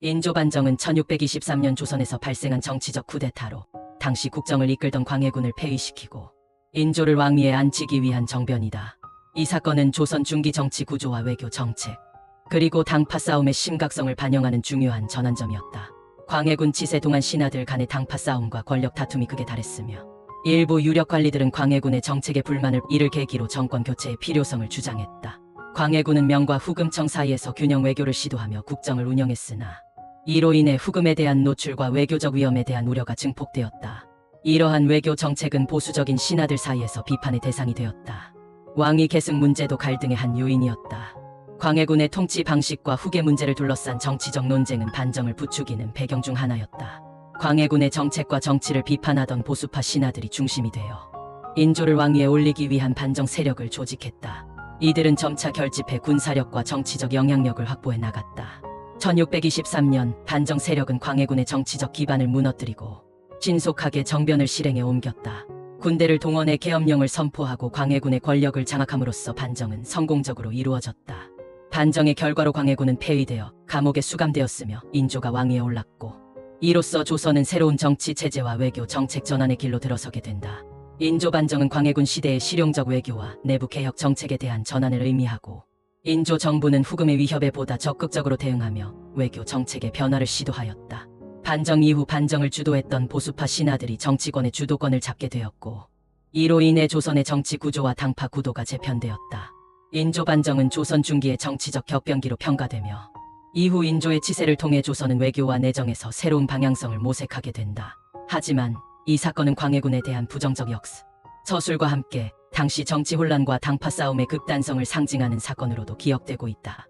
인조 반정은 1623년 조선에서 발생한 정치적 쿠데타로 당시 국정을 이끌던 광해군을 폐위시키고 인조를 왕위에 앉히기 위한 정변이다. 이 사건은 조선 중기 정치 구조와 외교 정책, 그리고 당파 싸움의 심각성을 반영하는 중요한 전환점이었다. 광해군 치세 동안 신하들 간의 당파 싸움과 권력 다툼이 극에 달했으며 일부 유력 관리들은 광해군의 정책에 불만을 이를 계기로 정권 교체의 필요성을 주장했다. 광해군은 명과 후금청 사이에서 균형 외교를 시도하며 국정을 운영했으나 이로 인해 후금에 대한 노출과 외교적 위험에 대한 우려가 증폭되었다. 이러한 외교 정책은 보수적인 신하들 사이에서 비판의 대상이 되었다. 왕위 계승 문제도 갈등의 한 요인이었다. 광해군의 통치 방식과 후계 문제를 둘러싼 정치적 논쟁은 반정을 부추기는 배경 중 하나였다. 광해군의 정책과 정치를 비판하던 보수파 신하들이 중심이 되어 인조를 왕위에 올리기 위한 반정 세력을 조직했다. 이들은 점차 결집해 군사력과 정치적 영향력을 확보해 나갔다. 1623년 반정 세력은 광해군의 정치적 기반을 무너뜨리고 신속하게 정변을 실행에 옮겼다. 군대를 동원해 계엄령을 선포하고 광해군의 권력을 장악함으로써 반정은 성공적으로 이루어졌다. 반정의 결과로 광해군은 폐위되어 감옥에 수감되었으며 인조가 왕위에 올랐고 이로써 조선은 새로운 정치 체제와 외교 정책 전환의 길로 들어서게 된다. 인조 반정은 광해군 시대의 실용적 외교와 내부 개혁 정책에 대한 전환을 의미하고 인조 정부는 후금의 위협에 보다 적극적으로 대응하며 외교 정책의 변화를 시도하였다. 반정 이후 반정을 주도했던 보수파 신하들이 정치권의 주도권을 잡게 되었고 이로 인해 조선의 정치 구조와 당파 구도가 재편되었다. 인조 반정은 조선 중기의 정치적 격변기로 평가되며 이후 인조의 치세를 통해 조선은 외교와 내정에서 새로운 방향성을 모색하게 된다. 하지만 이 사건은 광해군에 대한 부정적 역사, 서술과 함께 당시 정치 혼란과 당파 싸움의 극단성을 상징하는 사건으로도 기억되고 있다.